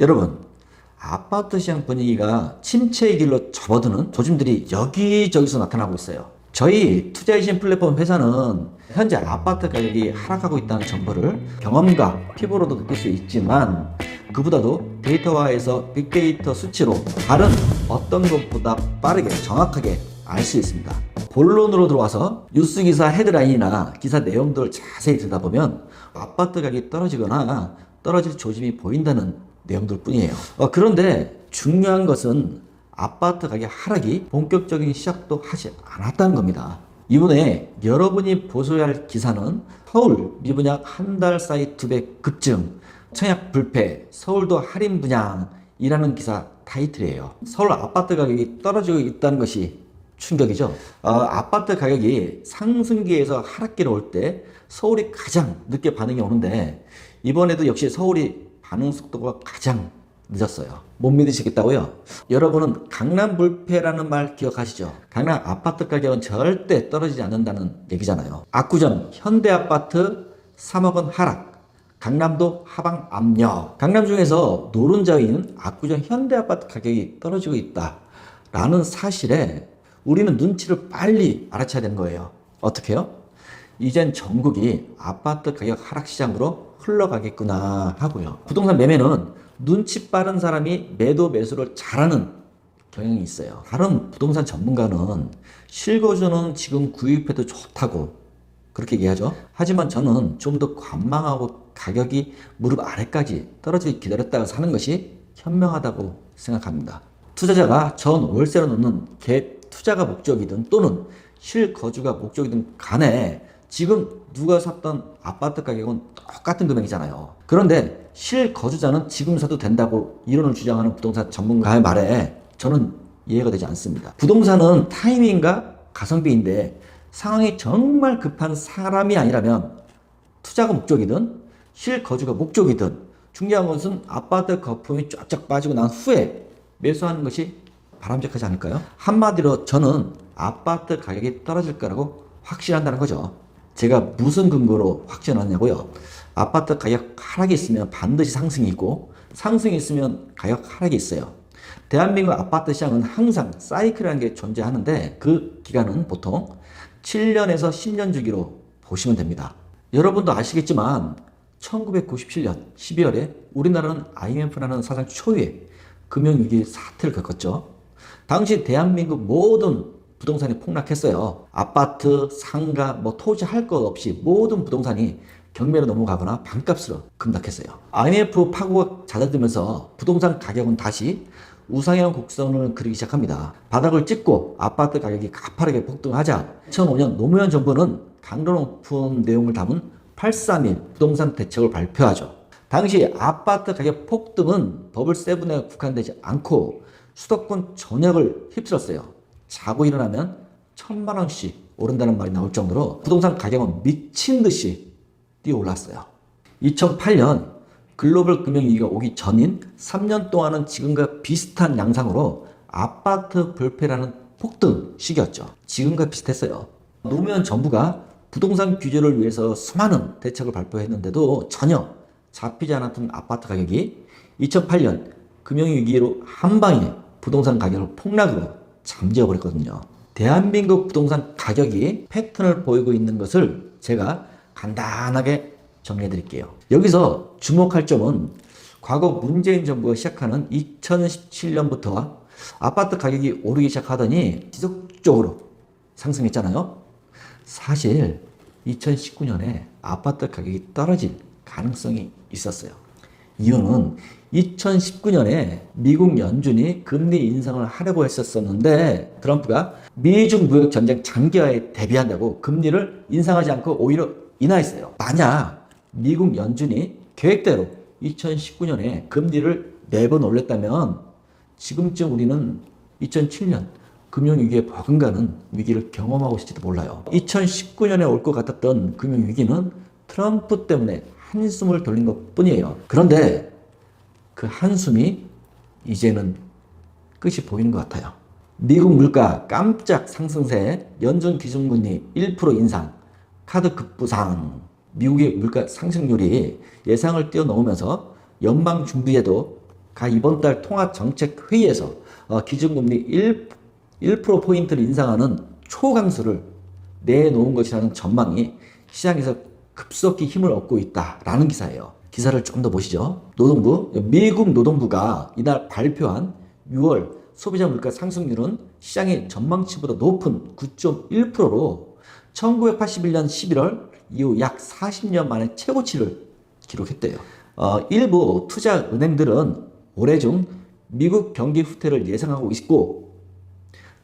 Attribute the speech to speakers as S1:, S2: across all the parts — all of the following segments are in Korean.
S1: 여러분, 아파트 시장 분위기가 침체의 길로 접어드는 조짐들이 여기저기서 나타나고 있어요. 저희 투자이신 플랫폼 회사는 현재 아파트 가격이 하락하고 있다는 정보를 경험과 피부로도 느낄 수 있지만 그보다도 데이터화해서 빅데이터 수치로 다른 어떤 것보다 빠르게 정확하게 알 수 있습니다. 본론으로 들어와서 뉴스 기사 헤드라인이나 기사 내용들을 자세히 들여다보면 아파트 가격이 떨어지거나 떨어질 조짐이 보인다는 내용들 뿐이에요. 어, 그런데 중요한 것은 아파트 가격 하락이 본격적인 시작도 하지 않았다는 겁니다. 이번에 여러분이 보셔야 할 기사는 서울 미분양 한 달 사이 두 배 급증, 청약 불패, 서울도 할인 분양이라는 기사 타이틀이에요. 서울 아파트 가격이 떨어지고 있다는 것이 충격이죠. 어, 아파트 가격이 상승기에서 하락기로 올 때 서울이 가장 늦게 반응이 오는데 이번에도 역시 서울이 반응 속도가 가장 늦었어요. 못 믿으시겠다고요? 여러분은 강남 불패라는 말 기억하시죠? 강남 아파트 가격은 절대 떨어지지 않는다는 얘기잖아요. 압구정 현대 아파트 3억 원 하락. 강남도 하방 압력. 강남 중에서 노른자위는 압구정 현대 아파트 가격이 떨어지고 있다 라는 사실에 우리는 눈치를 빨리 알아채야 되는 거예요. 어떻게요? 이젠 전국이 아파트 가격 하락 시장으로 흘러가겠구나 하고요. 부동산 매매는 눈치 빠른 사람이 매도 매수를 잘하는 경향이 있어요. 다른 부동산 전문가는 실거주는 지금 구입해도 좋다고 그렇게 얘기하죠. 하지만 저는 좀 더 관망하고 가격이 무릎 아래까지 떨어지기 기다렸다가 사는 것이 현명하다고 생각합니다. 투자자가 전 월세로 넣는 갭 투자가 목적이든 또는 실거주가 목적이든 간에 지금 누가 샀던 아파트 가격은 똑같은 금액이잖아요. 그런데 실거주자는 지금 사도 된다고 이론을 주장하는 부동산 전문가의 말에 저는 이해가 되지 않습니다. 부동산은 타이밍과 가성비인데 상황이 정말 급한 사람이 아니라면 투자가 목적이든 실거주가 목적이든 중요한 것은 아파트 거품이 쫙쫙 빠지고 난 후에 매수하는 것이 바람직하지 않을까요? 한마디로 저는 아파트 가격이 떨어질 거라고 확신한다는 거죠. 제가 무슨 근거로 확신하냐고요? 아파트 가격 하락이 있으면 반드시 상승이 있고 상승이 있으면 가격 하락이 있어요. 대한민국 아파트 시장은 항상 사이클이라는 게 존재하는데 그 기간은 보통 7년에서 10년 주기로 보시면 됩니다. 여러분도 아시겠지만 1997년 12월에 우리나라는 IMF라는 사상 초유의 금융위기 사태를 겪었죠. 당시 대한민국 모든 부동산이 폭락했어요. 아파트, 상가, 뭐 토지 할 것 없이 모든 부동산이 경매로 넘어가거나 반값으로 급락했어요. IMF 파고가 잦아들면서 부동산 가격은 다시 우상향 곡선을 그리기 시작합니다. 바닥을 찍고 아파트 가격이 가파르게 폭등하자 2005년 노무현 정부는 강도 높은 내용을 담은 831 부동산 대책을 발표하죠. 당시 아파트 가격 폭등은 버블 세븐에 국한되지 않고 수도권 전역을 휩쓸었어요. 자고 일어나면 천만 원씩 오른다는 말이 나올 정도로 부동산 가격은 미친 듯이 뛰어 올랐어요. 2008년 글로벌 금융위기가 오기 전인 3년 동안은 지금과 비슷한 양상으로 아파트 불패라는 폭등 시기였죠. 지금과 비슷했어요. 노무현 정부가 부동산 규제를 위해서 수많은 대책을 발표했는데도 전혀 잡히지 않았던 아파트 가격이 2008년 금융위기로 한 방에 부동산 가격을 폭락으로 잠재워 버렸거든요. 대한민국 부동산 가격이 패턴을 보이고 있는 것을 제가 간단하게 정리해 드릴게요. 여기서 주목할 점은 과거 문재인 정부가 시작하는 2017년부터 아파트 가격이 오르기 시작하더니 지속적으로 상승했잖아요. 사실 2019년에 아파트 가격이 떨어질 가능성이 있었어요. 이유는 2019년에 미국 연준이 금리 인상을 하려고 했었었는데 트럼프가 미중 무역 전쟁 장기화에 대비한다고 금리를 인상하지 않고 오히려 인하했어요. 만약 미국 연준이 계획대로 2019년에 금리를 네 번 올렸다면 지금쯤 우리는 2007년 금융위기에 버금가는 위기를 경험하고 있을지도 몰라요. 2019년에 올 것 같았던 금융위기는 트럼프 때문에 한숨을 돌린 것 뿐이에요. 그런데 그 한숨이 이제는 끝이 보이는 것 같아요. 미국 물가 깜짝 상승세, 연준 기준금리 1% 인상, 카드 급부상, 미국의 물가 상승률이 예상을 뛰어넘으면서 연방 중부에도 가 이번 달 통화정책회의에서 어, 기준금리 1, 1%포인트를 인상하는 초강수를 내놓은 것이라는 전망이 시장에서 급속히 힘을 얻고 있다라는 기사예요. 기사를 조금 더 보시죠. 노동부, 미국 노동부가 이날 발표한 6월 소비자 물가 상승률은 시장의 전망치보다 높은 9.1%로 1981년 11월 이후 약 40년 만에 최고치를 기록했대요. 어, 일부 투자 은행들은 올해 중 미국 경기 후퇴를 예상하고 있고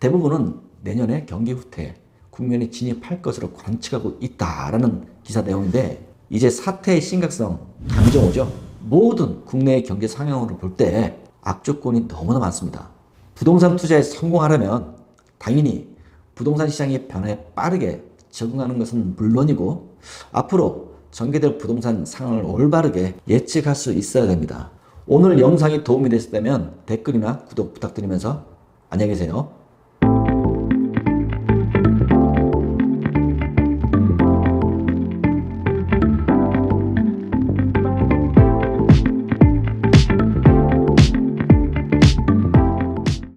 S1: 대부분은 내년에 경기 후퇴 국면에 진입할 것으로 관측하고 있다라는 기사 내용인데 이제 사태의 심각성 감정 오죠. 모든 국내의 경제 상황으로 볼 때 악조건이 너무나 많습니다. 부동산 투자에 성공하려면 당연히 부동산 시장의 변화에 빠르게 적응하는 것은 물론이고 앞으로 전개될 부동산 상황을 올바르게 예측할 수 있어야 됩니다. 오늘 영상이 도움이 됐다면 댓글이나 구독 부탁드리면서 안녕히 계세요.